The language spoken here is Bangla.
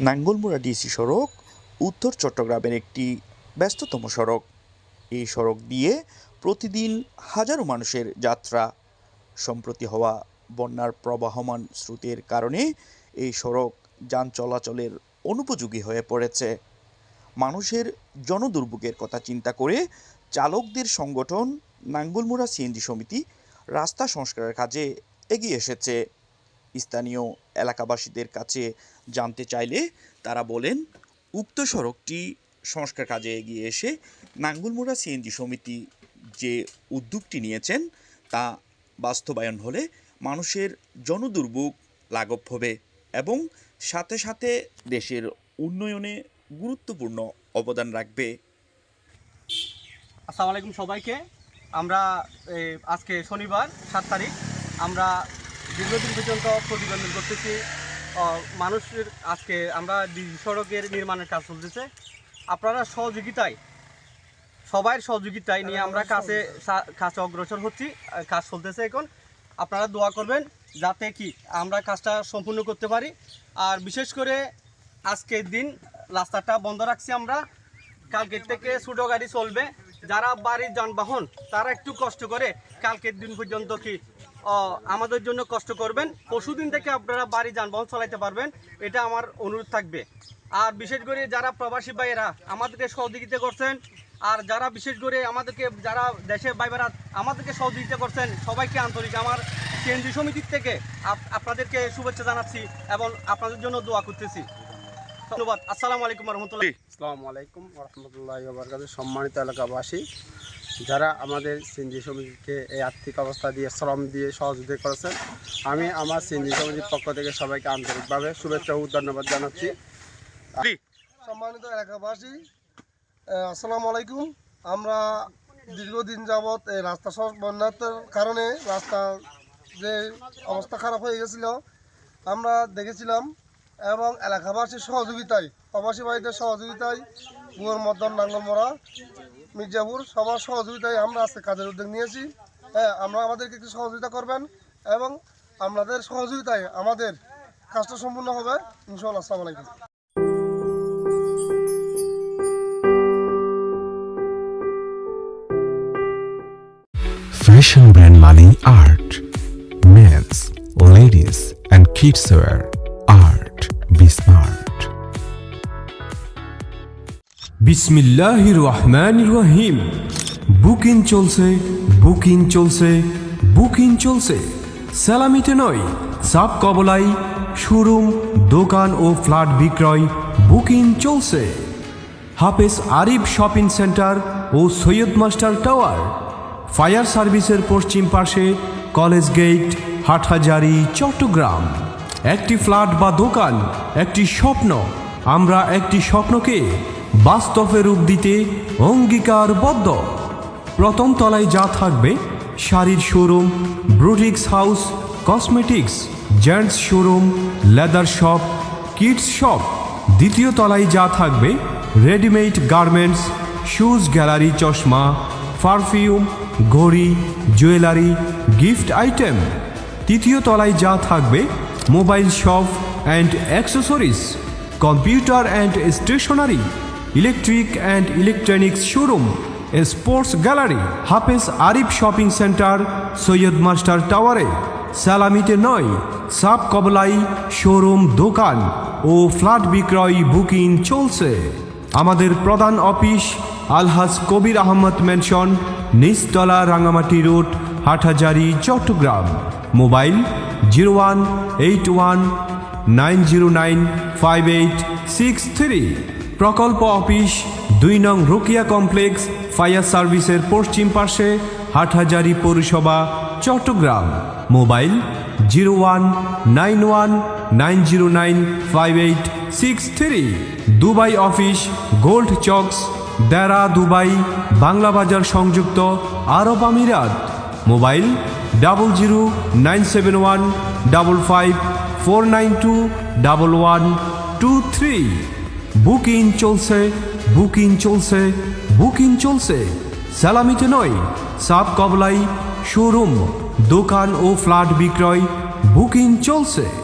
নাঙ্গলমুড়া ডিসি সড়ক, উত্তর চট্টগ্রামের একটি ব্যস্ততম সড়ক। এই সড়ক দিয়ে প্রতিদিন হাজারো মানুষের যাত্রা। সম্প্রতি হওয়া বন্যার প্রবাহমান স্রোতের কারণে এই সড়ক যান চলাচলের অনুপযোগী হয়ে পড়েছে। মানুষের জনদুর্ভোগের কথা চিন্তা করে চালকদের সংগঠন নাঙ্গলমুড়া সিএনজি সমিতি রাস্তা সংস্কারের কাজে এগিয়ে এসেছে। স্থানীয় এলাকাবাসীদের কাছে জানতে চাইলে তারা বলেন, উক্ত সড়কটি সংস্কার কাজে এগিয়ে এসে নাঙ্গলমুড়া সিএনজি সমিতি যে উদ্যোগটি নিয়েছেন, তা বাস্তবায়ন হলে মানুষের জনদুর্ভোগ লাঘব হবে এবং সাথে সাথে দেশের উন্নয়নে গুরুত্বপূর্ণ অবদান রাখবে। আসসালামু আলাইকুম সবাইকে। আমরা আজকে শনিবার, সাত তারিখ। আমরা দীর্ঘদিন পর্যন্ত প্রতিবেদন করতেছি। মানুষের আজকে আমরা সড়কের নির্মাণের কাজ চলতেছে। আপনারা সহযোগিতায় সবাই সহযোগিতায় নিয়ে আমরা কাছে কাছে অগ্রসর হচ্ছি কাজ চলতেছে এখন। আপনারা দোয়া করবেন যাতে কি আমরা কাজটা সম্পূর্ণ করতে পারি। আর বিশেষ করে আজকের দিন রাস্তাটা বন্ধ রাখছি আমরা। কালকের থেকে ছোটো গাড়ি চলবে। যারা বাড়ির যানবাহন তারা একটু কষ্ট করে কালকের দিন পর্যন্ত কি আমাদের জন্য কষ্ট করবেন। পশুদিন থেকে আপনারা বাড়ি যানবাহন চালাইতে পারবেন। এটা আমার অনুরোধ থাকবে। আর বিশেষ করে যারা প্রবাসী ভাইয়েরা আমাদেরকে সহযোগিতা করছেন, আর যারা বিশেষ করে আমাদেরকে, যারা দেশের ভাইবেরা আমাদেরকে সহযোগিতা করছেন, সবাইকে আন্তরিক আমার কেন্দ্রীয় সমিতির থেকে আপ- আপনাদেরকে শুভেচ্ছা জানাচ্ছি এবং আপনাদের জন্য দোয়া করতেছি। ধন্যবাদ। আসসালামু আলাইকুম রহমতুল্লাহ। আসসালামু আলাইকুম রহমতুল্লাহ সম্মানিত এলাকাবাসী যারা আমাদের সিন্ধি সমিতিকে এই আর্থিক অবস্থা দিয়ে শ্রম দিয়ে সহযোগিতা করেছেন আমি আমার সিন্ধি সমিতির পক্ষ থেকে সবাইকে আন্তরিকভাবে শুভেচ্ছা ও ধন্যবাদ জানাচ্ছি। সম্মানিত এলাকাবাসী আসসালামু আলাইকুম। আমরা দীর্ঘদিন যাবৎ এই রাস্তা বন্যার কারণে রাস্তা যে অবস্থা খারাপ হয়ে গেছিল আমরা দেখেছিলাম এবং এলাকাবাসীর সহযোগিতায় প্রবাসী ভাইদের সহযোগিতায় বুয়ের মদন নাঙ্গলমরা মির্জাপুর সবার সহযোগিতায় আমরা আজকে কাজের উদ্যোগ নিয়েছি হ্যাঁ আমরা আমাদেরকে একটু সহযোগিতা করবেন এবং আপনাদের সহযোগিতায় আমাদের কাজটা সম্পূর্ণ হবে ইনশাল্লাহ আসসালামু আলাইকুম Fashion brand Mani Art. Men's, ladies, and kids wear. Art. বিসমিল্লাহির রহমানির রহিম বুকিং চলছে বুকিং চলছে বুকিং চলছে। সালামিতে নয় সাপ কবলাই শোরুম, দোকান ও ফ্ল্যাট বিক্রয়, বুকিং চলছে। হাফেজ আরিফ শপিং সেন্টার ও সৈয়দ মাস্টার টাওয়ার। ফায়ার সার্ভিসের পশ্চিম পাশে কলেজ গেট, হাটহাজারি, চট্টগ্রাম। একটি ফ্ল্যাট বা দোকান, একটি স্বপ্ন। আমরা একটি স্বপ্নকে বাস্তবে রূপ দিতে অঙ্গীকারবদ্ধ। প্রথম তলায় যা থাকবে, শাড়ির showroom, boutiques house, cosmetics, gents showroom, leather shop, kids shop. দ্বিতীয় তলায় যা থাকবে, রেডিমেড গার্মেন্টস, শুজ, গ্যালারি, চশমা, পারফিউম, ঘড়ি, জুয়েলারি, গিফট আইটেম। তৃতীয় তলায় যা থাকবে, mobile shop and accessories, computer and stationery. Electric and electronics showroom sports gallery, Hafez Arif shopping centre, Syed master টাওয়ারে। সালামিতে নয় সাব কবলাই শোরুম দোকান ও ফ্ল্যাট বিক্রয় বুকিং চলছে। আমাদের প্রধান অফিস, আলহাজ কবির আহমদ মেনশন নিচতলা Rangamati road, Hathazari, Chattogram. Mobile zero one eight one nine zero nine five eight six three. প্রকল্প অফিস, দুই নং রোকিয়া কমপ্লেক্স, ফায়ার সার্ভিসের পশ্চিম পাশে হাটহাজারি পৌরসভা, Chattogram. Mobile zero one, nine one, nine zero nine, five eight six three. Dubai office, gold চক্স, Deira Dubai, Bangla Bazar সংযুক্ত, আরব আমিরাত। Mobile double zero, nine seven one, double five, four nine two, double one two three. Booking চলছে বুকিং চলছে বুকিং চলছে। সালামিতে নয়, সাব কবলাই, শোরুম, দোকান ও ফ্ল্যাট বিক্রয়, বুকিং চলছে।